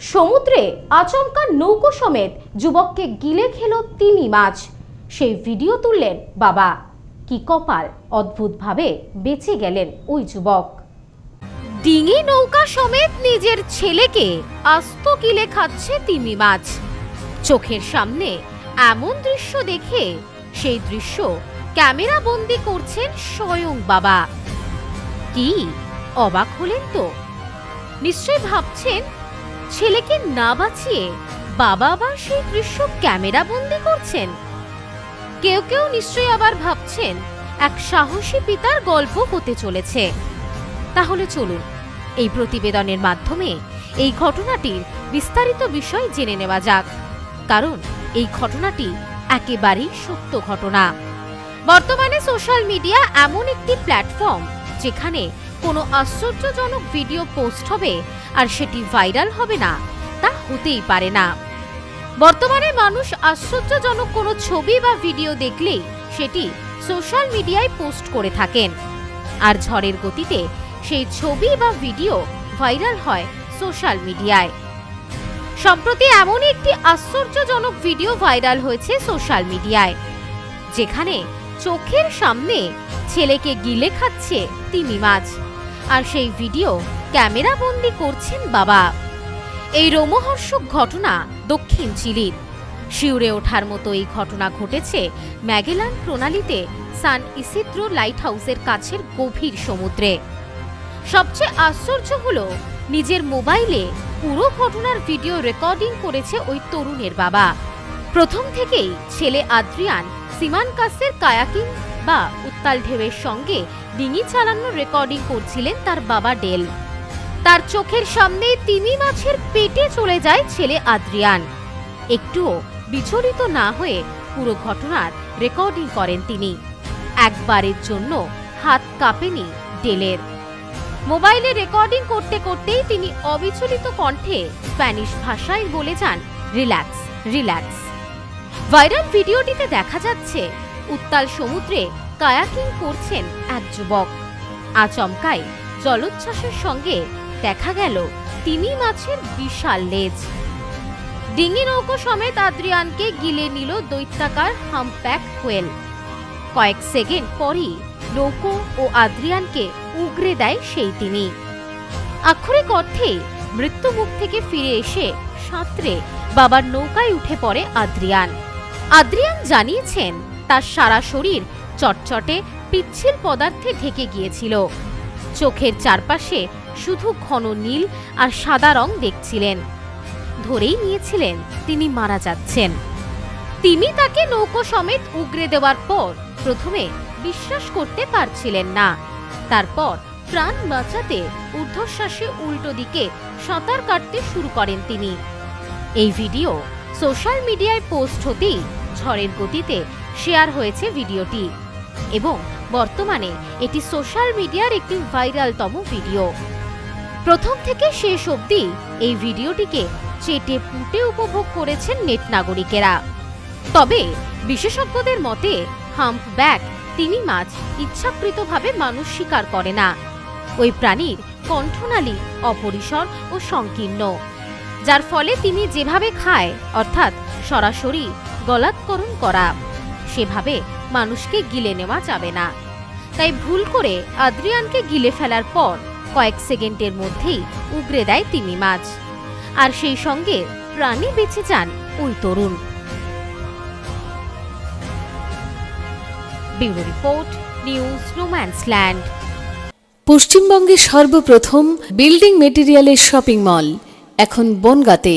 সমুদ্রে আচমকা নৌকো সমেত যুবককে গিলে খেল তিমি মাছ। সেই ভিডিও তুললেন বাবা। কি কপাল অদ্ভুতভাবে বেঁচে গেলেন ওই যুবক। ডিঙি নৌকা সমেত নিজের ছেলেকে আস্ত গিলে খাচ্ছে তিমি মাছ। চোখের সামনে এমন দৃশ্য দেখে সেই দৃশ্য ক্যামেরা বন্দি করছেন স্বয়ং বাবা। কি অবাক হলেন তো? নিশ্চয় ভাবছেন ছেলেকে না বাঁচিয়ে বাবা আবার সেই দৃশ্য ক্যামেরা বন্দি করছেন। কেউ কেউ নিশ্চয়ই আবার ভাবছেন, এক সাহসী পিতার গল্প হতে চলেছে। তাহলে চলুন, এই প্রতিবেদনের মাধ্যমে এই ঘটনাটির বিস্তারিত বিষয় জেনে নেওয়া যাক। কারণ এই ঘটনাটি একেবারেই সত্য ঘটনা। বর্তমানে সোশ্যাল মিডিয়া এমন একটি প্ল্যাটফর্ম যেখানে কোনো আশ্চর্যজনক ভিডিও পোস্ট হবে আর সেটি ভাইরাল হবে না, তা হতেই পারে না। বর্তমানে মানুষ আশ্চর্যজনক কোনো ছবি বা ভিডিও দেখলেই সেটি সোশ্যাল মিডিয়ায় পোস্ট করে থাকেন। আর ঝড়ের গতিতে সেই ছবি বা ভিডিও ভাইরাল হয় সোশ্যাল মিডিয়ায়। সম্প্রতি এমনই একটি আশ্চর্যজনক ভিডিও ভাইরাল হয়েছে সোশ্যাল মিডিয়ায়, যেখানে চোখের সামনে ছেলেকে গিলে খাচ্ছে তিমি মাছ। আর সেই ভিডিও ক্যামেরা বন্দি করছেন বাবা। এই রোমহর্ষক ঘটনা দক্ষিণ চিলির। শিউরে ওঠার মতো এই ঘটনা ঘটেছে ম্যাগেলান প্রণালীতে সান ইসিদ্রো লাইট হাউসের কাছের গভীর সমুদ্রে। সবচেয়ে আশ্চর্য হলো, নিজের মোবাইলে পুরো ঘটনার ভিডিও রেকর্ডিং করেছে ওই তরুণের বাবা। প্রথম থেকেই ছেলে আদ্রিয়ান সিমান কাসের কায়াকিং বা উত্তাল ঢেউয়ের সঙ্গে ডিঙি চালানোর রেকর্ডিং করছিলেন তার বাবা ডেল। তার চোখের সামনে তিমি মাছের পেটে চলে যায় ছেলে আদ্রিয়ান। একটুও বিচলিত না হয়ে পুরো ঘটনার রেকর্ডিং করেন তিনি। একবারের জন্য হাত কাঁপেনি ডেলের। মোবাইলে রেকর্ডিং করতে করতেই তিনি অবিচলিত কণ্ঠে স্প্যানিশ ভাষায় বলে যান, রিল্যাক্স রিল্যাক্স। ভাইরাল ভিডিওটিতে দেখা যাচ্ছে, উত্তাল সমুদ্রে কায়াকিং করছেন এক যুবক। আচমকায় জলোচ্ছ্বাসের সঙ্গে দেখা গেল তিমি মাছের বিশাল লেজ। ডিঙি নৌকো সমেত আদ্রিয়ানকে গিলে নিল দৈত্যাকার হামপ্যাক হোয়েল কয়েক সেকেন্ড পরই নৌকো ও আদ্রিয়ানকে উগরে দেয় সেই তিনি আক্ষরিক অর্থে মৃত্যুমুখ থেকে ফিরে এসে সাঁতরে বাবার নৌকায় উঠে পড়ে আদ্রিয়ান। আদ্রিয়ান জানিয়েছেন, তার সারা শরীর চটচটে পিচ্ছিল পদার্থে ঢেকে গিয়েছিল। চোখের চারপাশে শুধু ঘন নীল আর সাদা রং দেখছিলেন। ধরেই নিয়েছিলেন তিনি মারা যাচ্ছেন। তিনি তাকে নৌকো সমেত উগরে দেওয়ার পর প্রথমে বিশ্বাস করতে পারছিলেন না। তারপর প্রাণ বাঁচাতে ঊর্ধ্বশ্বাসে উল্টো দিকে সাঁতার কাটতে শুরু করেন তিনি। এই ভিডিও সোশ্যাল মিডিয়ায় পোস্ট হতেই ঝড়ের গতিতে শেয়ার হয়েছে ভিডিওটি। এবং বর্তমানে এটি সোশ্যাল মিডিয়ার একটি ভাইরালতম ভিডিও। প্রথম থেকে শেষ অবধি এই ভিডিওটিকে চেটে পুটে উপভোগ করেছেন নেট নাগরিকেরা। তবে বিশেষজ্ঞদের মতে হাম্প ব্যাক তিনি মাছ ইচ্ছাকৃতভাবে মানুষ শিকার করে না। ওই প্রাণীর কণ্ঠনালী অপরিসর ও সংকীর্ণ, যার ফলে তিনি যেভাবে খায়, অর্থাৎ সরাসরি গলাৎকরণ করা। সেভাবে মানুষকে গিলে নেওয়া যাবে না। তাই ভুল করে আদ্রিয়ানকে গিলে ফেলার পর কয়েক সেকেন্ডের মধ্যেই উগরে দেয় তিমি মাছ। আর সেই সঙ্গে প্রাণী বেঁচে যান ওই তরুণ। Bureau report, news no man's land পশ্চিমবঙ্গের সর্বপ্রথম বিল্ডিং মেটেরিয়ালের শপিং মল, এখন বনগাঁতে।